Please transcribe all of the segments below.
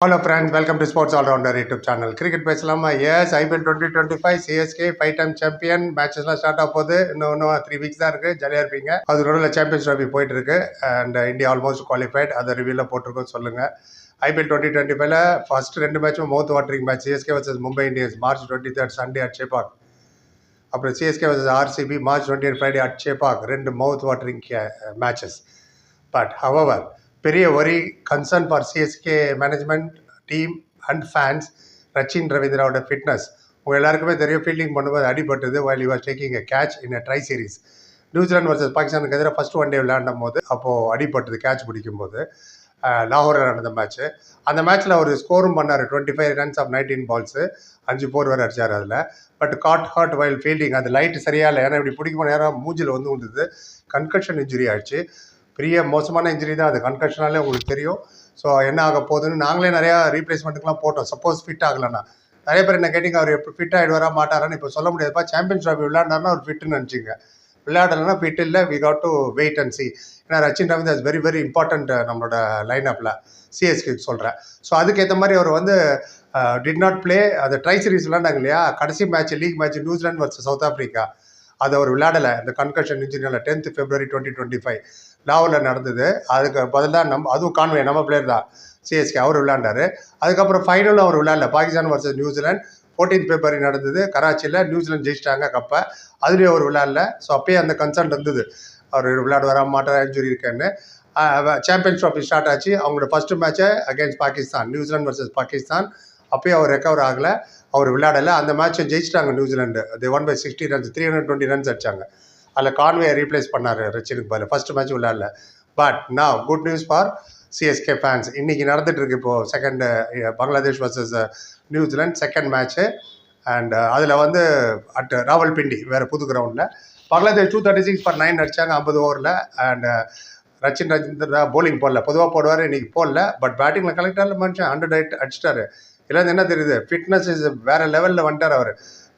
Hello friend welcome to sports allrounder YouTube channel cricket பேசலாமா? Yes IPL twenty twenty five CSK five time champion மேட்சஸ்லாம் start ஆக போகுது. இன்னும் இன்னும் three weeks தான் இருக்குது ஜாலியாக இருப்பீங்க. அது நடுவில் சாம்பியன்ஸ் ட்ராஃபி போயிட்டு இருக்கு. அண்ட் இந்தியா ஆல்மோஸ்ட் குவாலிஃபைட் அதை ரிவியூவில் போட்டிருக்கோம் சொல்லுங்கள் ஐபிஎல் டுவெண்ட்டி டுவெண்ட்டி ஃபைவ்ல ஃபர்ஸ்ட் ரெண்டு மேட்சும் mouth watering match CSK versus Mumbai Indians March twenty third Sunday at Chepauk அப்புறம் CSK versus RCB March twenty Friday at Chepauk ரெண்டு mouth watering matches but however பெரிய worry concern for CSK management team and fans Rachin ரவீந்திராவோட fitness உங்கள் எல்லாருக்குமே தெரியும் fielding பண்ணும்போது அடிபட்டது while you are taking a catch in a tri series New Zealand versus பாகிஸ்தானுக்கு எதிராக first one day விளையாடும் போது அப்போது அடிபட்டது கேட்ச் பிடிக்கும்போது லாகூரில் நடந்த மேட்ச்சு அந்த மேட்ச்சில் அவர் ஸ்கோரும் பண்ணார் twenty five runs off nineteen balls அஞ்சு போர் வேறு அடிச்சார் அதில். But got hurt while fielding அந்த லைட் சரியாக இல்லை. ஏன்னா இப்படி பிடிக்கும் நேரம் மூஞ்சில் வந்து விழுந்தது கன்கஷன் இன்ஜுரி ஆயிடுச்சு. பெரிய மோசமான இன்ஜுரி தான் அது. கன்கஷனாலே உங்களுக்கு தெரியும். ஸோ என்ன ஆக போகுதுன்னு நாங்களே நிறையா ரீப்ளேஸ்மெண்ட்டுக்குலாம் போட்டோம். சப்போஸ் ஃபிட் ஆகலைன்னா. நிறைய பேர் என்ன கேட்டிங்க அவர் எப்படி ஃபிட் ஆகிடுவாரா மாட்டாரான்னு? இப்போ சொல்ல முடியாதுப்பா சாம்பியன்ஸ் ட்ராஃபி விளையாண்டாருன்னா அவர் ஃபிட்டுன்னு நினச்சிங்க. விளையாடலைன்னா ஃபிட் இல்லை. We got to wait and see ஏன்னா Rachin Ravindra is very very important நம்மளோட லைனப்பில் சிஎஸ்கி சொல்கிறேன் ஸோ அதுக்கேற்ற மாதிரி அவர் வந்து டிட் நாட் ப்ளே அந்த ட்ரை சீரிஸ் விளையாண்டாங்க இல்லையா? கடைசி match league match New Zealand versus South Africa அது அவர் விளையாடலை. இந்த concussion இன்ஜினியரில் tenth February twenty twenty five லாவில் நடந்தது. அதுக்கு பதிலாக நம்ம அதுவும் கான்வே நம்ம பிளேயர் தான். சிஎஸ்கே அவர் விளையாண்டார். அதுக்கப்புறம் ஃபைனலும் அவர் விளையாடல. Pakistan versus New Zealand fourteen February நடந்தது. கராச்சியில் நியூசிலாந்து ஜெயிச்சிட்டாங்க கப்பை அதுலேயும் அவர் விளையாடல. ஸோ அப்பயே அந்த கன்சர்ன் இருந்தது. அவர் விளையாட வர மாட்டார் இன்ஜுரி இருக்கேன்னு. சாம்பியன்ஸ் ட்ராஃபி ஸ்டார்ட் ஆச்சு. அவங்களோட ஃபர்ஸ்ட் மேட்ச்சை against Pakistan. New Zealand versus Pakistan. அப்பயே அவர் ரெக்கவர் ஆகலை. அவர் விளையாடலை. அந்த மேட்ச்சை ஜெயிச்சிட்டாங்க New Zealand one by sixty runs three hundred twenty runs அடிச்சாங்க. அதில் கான்வே ரீப்ளேஸ் பண்ணார் ரச்சினுக்கு பதில். ஃபர்ஸ்ட் மேட்ச் விளையாடல. பட் நான் good news for CSK fans இன்றைக்கி நடந்துட்டு இருக்கு second second Bangladesh versus New Zealand second match and அதில் வந்து அட் ராவல்பிண்டி வேறு புது கிரவுண்டில் Bangladesh two thirty six for nine அடித்தாங்க ஐம்பது ஓவரில் and eh, Rachin Rajindra bowling போடல. பொதுவாக போடுவார் இன்றைக்கி போடல. பட் பேட்டிங்கில் கலெக்டரில் மனுஷன் ஹண்ட்ரட் எயிட் அடிச்சிட்டாரு இல்லை என்ன தெரியுது? ஃபிட்னஸ் இஸ் வேறு லெவலில் வந்துட்டார் அவர்.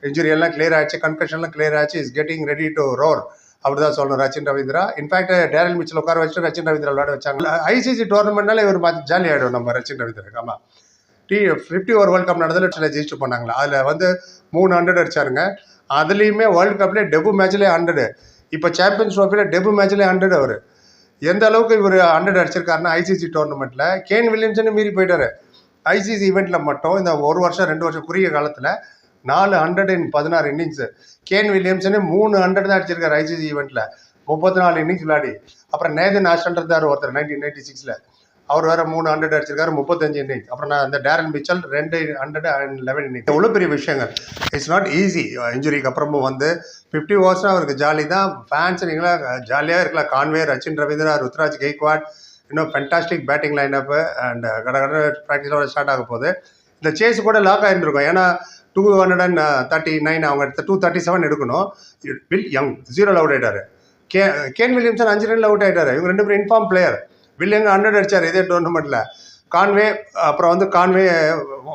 இன்ஜுரி எல்லாம் கிளியர் ஆச்சு கன்கஷன்லாம் கிளியர் ஆச்சு is getting ready to roar அப்படி தான் சொல்லணும் Rachin Ravindra. In fact Daryl Mitchell உட்கார வச்சுட்டு ரச்சின் ரவீந்திரா விளையாட வச்சாங்க. ஐசிசி டோர்னமெண்ட்னால இவர் பார்த்து ஜாலி ஆகிடும் நம்ம ரச்சின் ரவீந்திரா. ஆமாம் the fifty over world cup நடந்ததில் ஜெயிச்சு பண்ணாங்களா அதில் வந்து மூணு ஹண்ட்ரட் அடிச்சாருங்க. அதுலேயுமே வேர்ல்டு கப்லேயே டெபு மேட்ச்லேயே ஹண்ட்ரடு இப்போ சாம்பியன்ஸ் ட்ரோஃபியில் டெபு மேட்ச்லேயே ஹண்ட்ரட் அவர். எந்த அளவுக்கு இவர் ஹண்ட்ரட் அடிச்சிருக்காருன்னா ஐசிசி டோர்னமெண்ட்டில் கேன் வில்லியம்சனே மீறி போயிட்டார். ஐசிசி ஈவெண்ட்டில் மட்டும் இந்த ஒரு வருஷம் ரெண்டு வருஷம் குறுகிய காலத்தில் நாலு ஹண்ட்ரட் இன் பதினாறு இன்னிங்ஸு கேன் வில்லியம்சனே மூணு ஹண்ட்ரட் தான் அடிச்சிருக்காரு ஐசிசி ஈவெண்ட்டில் முப்பத்தி நாலு இன்னிங்ஸ் விளையாடி. அப்புறம் நேதன் ஆஸ்டன் இருந்தார் ஒருத்தர் நைன்டீன் நைன்டி சிக்ஸில் அவர் வேற மூணு ஹண்ட்ரட் அடிச்சிருக்காரு முப்பத்தஞ்சு இன்னிங்ஸ் அப்புறம் நான் அந்த டேரன் மிச்சல் ரெண்டு ஹண்ட்ரட் அண்ட் லெவன் இன்னிங்ஸ் எவ்வளோ பெரிய விஷயங்கள். இட்ஸ் நாட் ஈஸி இன்ஜுரிக்கு அப்புறமும் வந்து ஃபிஃப்டி ஓவர்ஸ்னால் அவருக்கு ஜாலி தான். ஃபேன்ஸ் நீங்களாம் ஜாலியாக இருக்கலாம். கான்வே ரச்சின் ரவீந்திரா ருத்ராஜ் கெய்க்வாட் இன்னும் ஃபென்டாஸ்டிக் பேட்டிங் லைனப்பு அண்ட் கட கட ப்ராக்டிஸோட ஸ்டார்ட் ஆக போகுது இந்த சேஸ் கூட லாக் ஆகிருந்திருக்கும் ஏன்னா two hundred and thirty nine அவங்க எடுத்த டூ தேர்ட்டி செவன் எடுக்கணும் வில் யங் ஜீரோவில் அவுட் ஆகிட்டார் கே கேன் வில்லியம்சன் அஞ்சு ரன்ல அவுட் ஆகிட்டார் இவங்க ரெண்டு பேரும் இன்ஃபார்ம் பிளேயர் வில்லியங்க ஹண்ட்ரட் அடிச்சார். இதே டோர்னமெண்ட்டில் கான்வே அப்புறம் வந்து கான்வே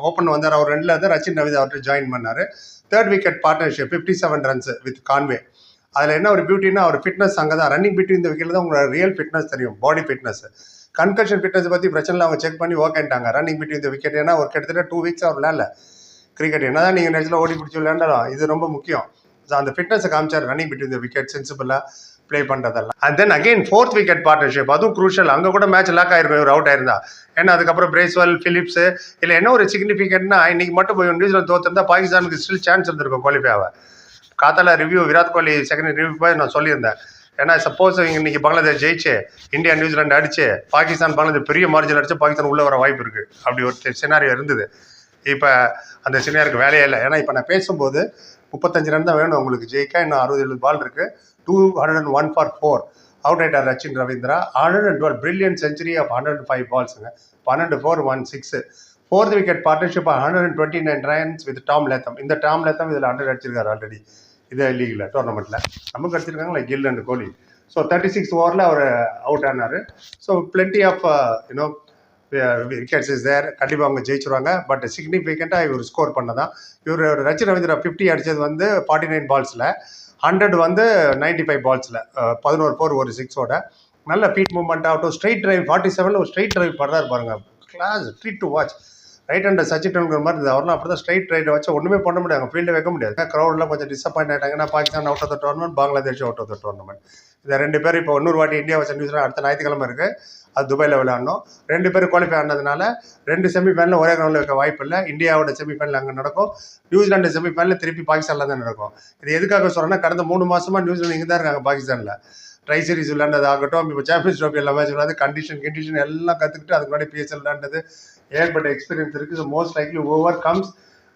ஓப்பன் வந்தார். அவர் ரெண்டில் வந்து ரச்சின் ரவீந்திரா அவர்கிட்ட ஜாயின் பண்ணார். Third wicket partnership fifty seven runs with Conway அதில் என்ன ஒரு பியூட்டினா அவர் ஃபிட்னஸ் அங்கே தான். ரன்னிங் பிட்வீன் இந்த விக்கெட்டில் தான் உங்களோட ரியல் ஃபிட்னஸ் தெரியும். பாடி ஃபிட்னஸ் கன்கஷன் ஃபிட்னஸ் பற்றி பிரச்சனை அவங்க செக் பண்ணி ஓகேன்ட்டாங்க ரன்னிங் பிட்வீன் இந்த விக்கெட் ஏன்னா ஒரு கிட்டத்தட்ட டூ வீக்ஸ் அவர் விளையாடல. கிரிக்கெட் என்ன தான் நீங்கள் நேரத்தில் ஓடி பிடிச்சி விளையாண்டாலும் இது ரொம்ப முக்கியம். ஸோ அந்த ஃபிட்னஸை காமிச்சார் ரன்னிங் பிட்வீன் த விக்கெட் சென்சிபிளாக ப்ளே பண்ணுறதெல்லாம் and then again fourth wicket partnership அதுவும் குரூஷல் அங்கே கூட மேட்ச் லாக் ஆயிருக்கும் இவர் அவுட் ஆயிருந்தா. ஏன்னா அதுக்கப்புறம் பிரேஸ்வல் ஃபிலிப்ஸு இல்லை என்ன ஒரு சிக்னிஃபிகண்ட்னா இன்னைக்கு மட்டும் போய் நியூசிலாந்து தோத்திருந்தா பாகிஸ்தானுக்கு ஸ்டில் சான்ஸ் இருந்திருக்கும் குவாலிஃபை ஆக காத்தால review Virat Kohli second review போய் நான் சொல்லியிருந்தேன். ஏன்னா சப்போஸ் இன்னைக்கு பங்களாதேஷ் ஜெயிச்சு இந்தியா நியூசிலாந்து அடிச்சு பாகிஸ்தான் பங்களாதேஷ் பெரிய மார்ஜின் அடிச்சு பாகிஸ்தான் உள்ளே வர வாய்ப்பு இருக்குது அப்படி ஒரு சினாரியோ இருந்தது. இப்போ அந்த சீனியருக்கு வேலையே இல்லை. ஏன்னா இப்போ நான் பேசும்போது முப்பத்தஞ்சு ரன் தான் வேணும் உங்களுக்கு ஜெயிக்க இன்னும் அறுபது எழுபது பால் இருக்குது two hundred and one for four out ஆயிட்டார் Rachin Ravindra hundred and twelve brilliant century off hundred and five பால்ஸுங்க பன்னெண்டு four one six fourth wicket partnership hundred and twenty nine runs with Tom Latham இந்த Tom Latham இதில் hundred அடிச்சிருக்காரு already இதே லீகில் டோர்னமெண்ட்டில் நமக்கு அடிச்சிருக்காங்களே? Gill and Kohli. So thirty six ஓவரில் அவர் அவுட் ஆனார். So plenty of you know wickets is there கண்டிப்பாக அவங்க ஜெயிச்சிருவாங்க. பட் சிக்னிஃபிகண்ட்டாக இவர் ஸ்கோர் பண்ணதான். இவர் ரச்சி ரவீந்திரா ஃபிஃப்டி அடித்தது வந்து ஃபார்ட்டி நைன் பால்ஸில் ஹண்ட்ரட் வந்து நைன்டி ஃபைவ் பால்ஸில் பதினோரு ஃபோர் ஒரு சிக்ஸோட நல்ல ஃபீட் மூவ்மெண்ட் ஆகட்டும். ஸ்ட்ரைட் டிரைவ் ஃபார்ட்டி செவனில் ஒரு ஸ்ட்ரைட் டிரைவ் பண்ணுறாரு பாருங்க. Class treat to watch right hander Sachin Tendulkar மாதிரி இருந்தது. அவரெல்லாம் அப்படி தான் ஸ்ட்ரைட் ரைட்டை வச்சு ஒன்றுமே பண்ண முடியாது. ஃபீல்டு வைக்க முடியாது. க்ரௌட்லாம் கொஞ்சம் disappoint ஆகிட்டாங்கன்னா Pakistan out of the tournament Bangladesh out of the tournament இந்த ரெண்டு பேர் இப்போ இன்னொரு வாட்டி இந்தியா வச்ச நியூஸ்லாம் அடுத்த ஞாயிற்றுக்கிழமை இருக்குது அது துபாயில் விளையாடணும். ரெண்டு பேரும் குவாலிஃபை ஆனதுனால ரெண்டு செமிஃபைனல் ஒரே கிரௌண்டில் இருக்க வாய்ப்பு இல்லை. இந்தியாவோட செமிஃபைனல் அங்கே நடக்கும். நியூசிலாண்டு செமிஃபைனல் திருப்பி பாகிஸ்தானில் தான் நடக்கும். இது எதுக்காக சொல்கிறேன்னா கடந்த மூணு மாதமாக நியூசிலாந்து இங்கே தான் இருக்காங்க பாகிஸ்தானில். ட்ரை சீரிஸ் விளையாண்டதாகட்டும் இப்போ சாம்பியன்ஸ் ட்ரோஃபி எல்லா மேட்ச் கண்டிஷன் கண்டிஷன் எல்லாம் கற்றுக்கிட்டு அதுக்கு முன்னாடி பிஎஸ்எல் விளையாண்டது. ஏற்பட்ட எக்ஸ்பீரியன்ஸ் இருக்குது so most likely over comes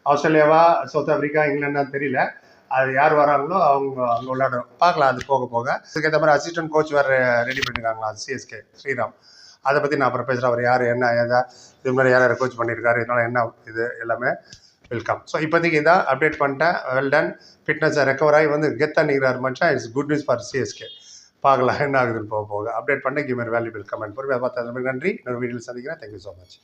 ஆஸ்திரேலியாவா South Africa இங்கிலாண்டான்னு தெரியல. அது யார் வராங்களோ அவங்க அங்கே விளையாடுறோம். பார்க்கலாம் அது போக போக. அதுக்கேற்ற மாதிரி அசிஸ்டன்ட் கோச் வேறு ரெடி பண்ணியிருக்காங்களா சிஎஸ்கே ஸ்ரீராம். அதை பற்றி நான் அப்புறம் பேசுகிறேன் அவர் யார் என்ன ஏதா? இது மாதிரி யார் யார் கோச் பண்ணியிருக்காரு இதனால் என்ன இது எல்லாமே வெல்கம் ஸோ இப்போதைக்கு இதான் அப்டேட் பண்ணிட்டேன். வெல் டன் ஃபிட்னஸை ரெக்கவர் ஆகி வந்து கெத்தாக நிற்கிறார் மச்சா it's good news for CSK பார்க்கலாம். என்ன ஆகுதுன்னு போக போக. அப்டேட் பண்ண கிவ் வேல்யூபிள் கமெண்ட் பொறுமையாக பார்த்தா நன்றி. இன்னொரு வீடியோவில் சந்திக்கிறேன். Thank you so much